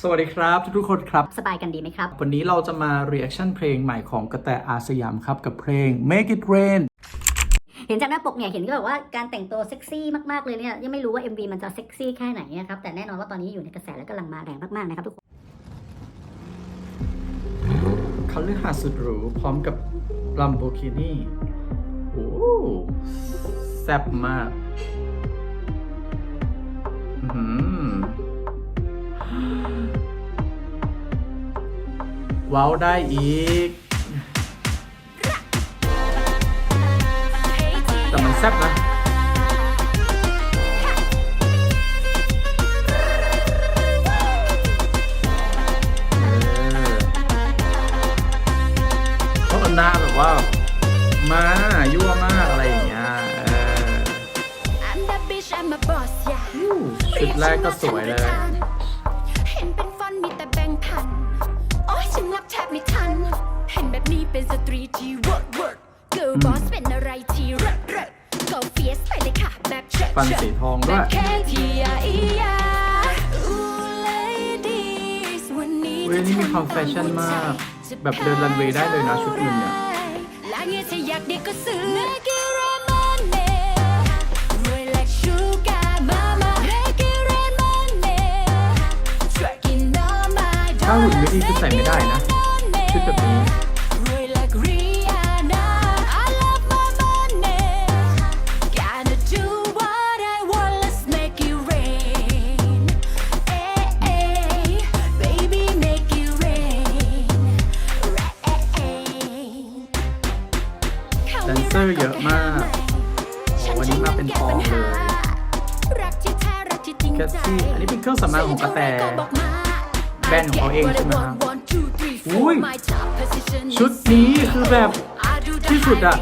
สวัสดีครับ ทุกๆคนครับ สบายกันดีไหมครับ วันนี้เราจะมา reaction เพลงใหม่ของกระแตอาสยามครับ กับเพลง Make It Rain เห็นจากหน้าปกเนี่ยเห็นก็แบบว่าการแต่งตัวเซ็กซี่มากๆเลยเนี่ยยังไม่รู้ว่า MV มันจะเซ็กซี่แค่ไหนนะครับ แต่แน่นอนว่าตอนนี้อยู่ในกระแสและกำลังมาแรงมากๆนะครับทุกคนคัลเลอร์หาดสุดหรูพร้อมกับ Lamborghini โอ้แซ่บมาก อื้อ หือว้าวได้อีก แต่มันแซ่บนะเออเพราะมันหน้าแบบว่า มายั่วมากอะไรอย่างเงี้ยเออ I'm the bitch I'm a boss yeah อู้ชุดแรกก็สวยเลย เห็นแบบนี้เป็นสตรีที่ work work girl boss เป็นอะไรที่เริดเริด go fierce ไปเลยค่ะแบบเชิดฟันเชิดสีทองแบด้วย บแค่ทีอาอียา Ooh ladies วันนี้เว้ยนี่มีความแฟชั่นมากแบบเดินรันเวย์ได้เลยนะชุดอื่นเนี่ย และเงี้ยถ้าอยากเด็กก็ซื้อ Make it rain money รวย like sugar mama Make it rain money Twerking on my ถ้าหุ่นไม่ดีคือใส่ไม่ได้นะ ชุดแบบนี้ อร์เยอะมากโอ้วันนี้มาเป็นกองเลยรักที่แท้รักที่จริงแคทใจซี่อันนี้เป็นเครื่องสำอางของกระแตแบรนด์ของเขาเองใช่ไหมครับอุ้ยชุดนี้คือแบบที่สุดอะ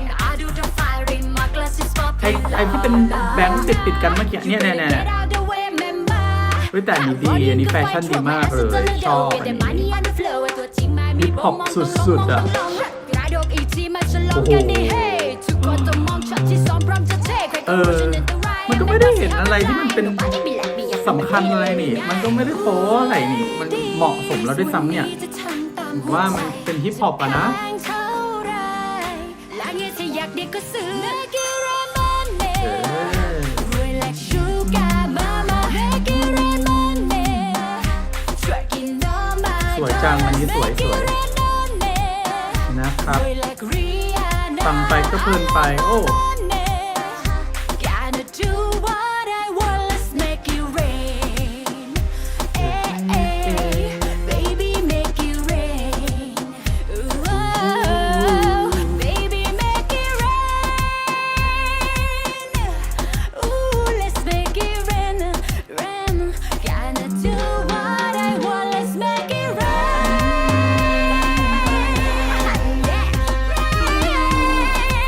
ไอไอที่เป็นแบงค์ติดติดๆกันเมื่อกี้เนี่ยเนี่ยเนี่ยเฮ้ยแต่อันนี้ดีอันนี้แฟชั่นดีมากเลยชอบอันนี้ฮิปฮอปสุดๆอะโอ้โห เออ มันก็ไม่ได้เห็นอะไรที่มันเป็นสำคัญอะไรนี่ มันก็ไม่ได้โป๊อะไรนี่ มันเหมาะสมแล้วด้วยซ้ำเนี่ยว่ามันเป็นฮิปฮอปอะนะเออสวยจังอันนี้สวยสวยนะครับฟังไปก็เพลินไป โอ้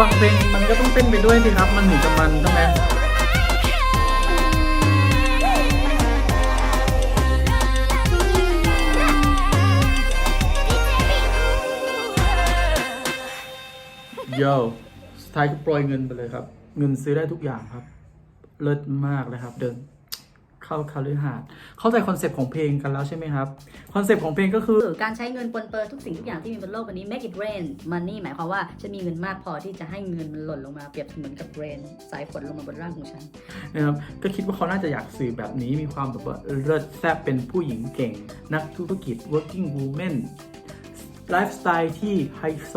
ฟังเพลงมันก็ต้องเต้นไปด้วยสิครับ มันถึงจะมันใช่ไหมโย่สุดท้ายก็ปล่อยเงินไปเลยครับ เงินซื้อได้ทุกอย่างครับ เลิศมากเลยครับ เดิน เข้าคาลือหาดเข้าใจคอนเซปต์ของเพลงกันแล้วใช่ไหมครับ คอนเซปต์ของเพลงก็คือคือการใช้เงินปนเปื้อนทุกสิ่งทุกอย่างที่มีบนโลกใบนี้ make it rain money หมายความว่าฉันมีเงินมากพอที่จะให้เงินมันหล่นลงมาเปรียบเสมือนกับ rain สายฝนลงมาบนร่างของฉันนะครับก็คิดว่าเขาน่าจะอยากสื่อแบบนี้มีความแบบว่าเลิศแซ่บเป็นผู้หญิงเก่ง นักธุรกิจ working woman ไลฟ์สไตล์ที่ไฮโซ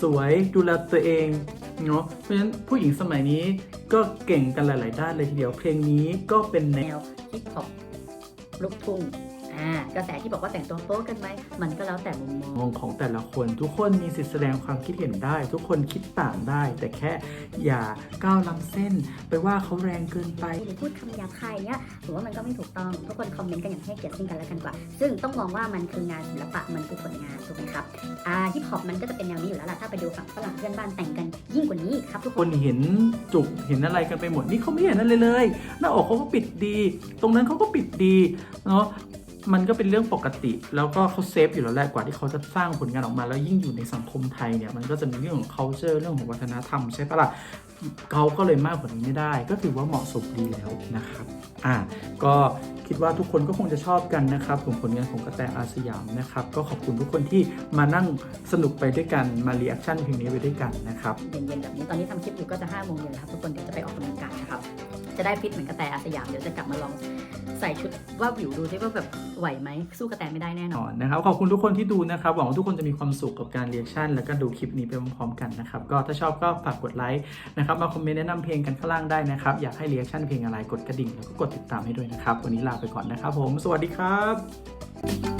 สวยดูแลตัวเองเนาะเพราะฉะนั้นผู้หญิงสมัยนี้ ก็เก่งกันหลาย ๆ ด้านเลยทีเดียวเพลงนี้ก็เป็นแนววฮิปฮอปลูกทุ่ง อ่ากระแสที่บอกว่าแต่งตัวโป๊กันไหมมันก็แล้วแต่มุมมองมองของแต่ละคนทุกคนมีสิทธิแสดงความคิดเห็นได้ ทุกคนคิดต่างได้ แต่แค่อย่าก้าวล้ำเส้น ไปว่าเขาแรงเกินไป หรือพูดคำหยาบคายเนี้ยถือว่ามันก็ไม่ถูกต้อง ทุกคนคอมเมนต์กันอย่างให้เกียรติซึ่งกันและกันกว่า ซึ่งต้องมองว่ามันคืองานศิลปะมันคือผลงานถูกไหมครับอ่าฮิปฮอปมันก็จะเป็นแนวนี้อยู่แล้วล่ะถ้าไปดูฝั่งฝรั่งเพื่อนบ้านแต่งกันยิ่งกว่านี้อีกครับทุกคคนนเห็นจุกเห็นอะไรกันไปหมดนี่เขาไม่เห็นอะไรเลย หน้าอกเขาก็ปิดดี ตรงนั้นเขาก็ปิดดีเนาะ มันก็เป็นเรื่องปกติ แล้วก็เขาเซฟอยู่แล้วแหละกว่าที่เขาจะสร้างผลงานออกมา แล้วยิ่งอยู่ในสังคมไทยเนี่ยมันก็จะมีเรื่องของ culture เรื่องของวัฒนธรรมใช่ปะล่ะเขาก็เลยมากกว่านี้ไม่ได้ ก็ถือว่าเหมาะสมดีแล้วนะครับอะก็คิดว่าทุกคนก็คงจะชอบกันนะครับผมผลงานของกระแตอาสยามนะครับ ก็ขอบคุณทุกคนที่มานั่งสนุกไปด้วยกันมารีแอคชั่นเพลงนี้ไปด้วยกันนะครับเย็นๆแบบนี้ตอนนี้ทำคลิปอยู่ก็จะ5โมงเย็นแล้วครับทุกคนเดี๋ยวจะไปออกกำลังกายนะครับจะได้ฟิตเหมือนกระแตอาสยามเดี๋ยวจะกลับมาลอง ใส่ชุดว่าวิวดูซิว่าแบบไหวไหมสู้กระแตไม่ได้แน่นอนนะครับขอบคุณทุกคนที่ดูนะครับหวังว่าทุกคนจะมีความสุขกับการเรียกชั่น แล้วก็ดูคลิปนี้ไปพร้อมๆกันนะครับก็ถ้าชอบก็ฝากกดไลค์นะครับมาคอมเมนต์แนะนำเพลงกันข้างล่างได้นะครับอยากให้เรียกชั่นเพลงอะไรกดกระดิ่งแล้วก็กดติดตามให้ด้วยนะครับวันนี้ลาไปก่อนนะครับผม สวัสดีครับ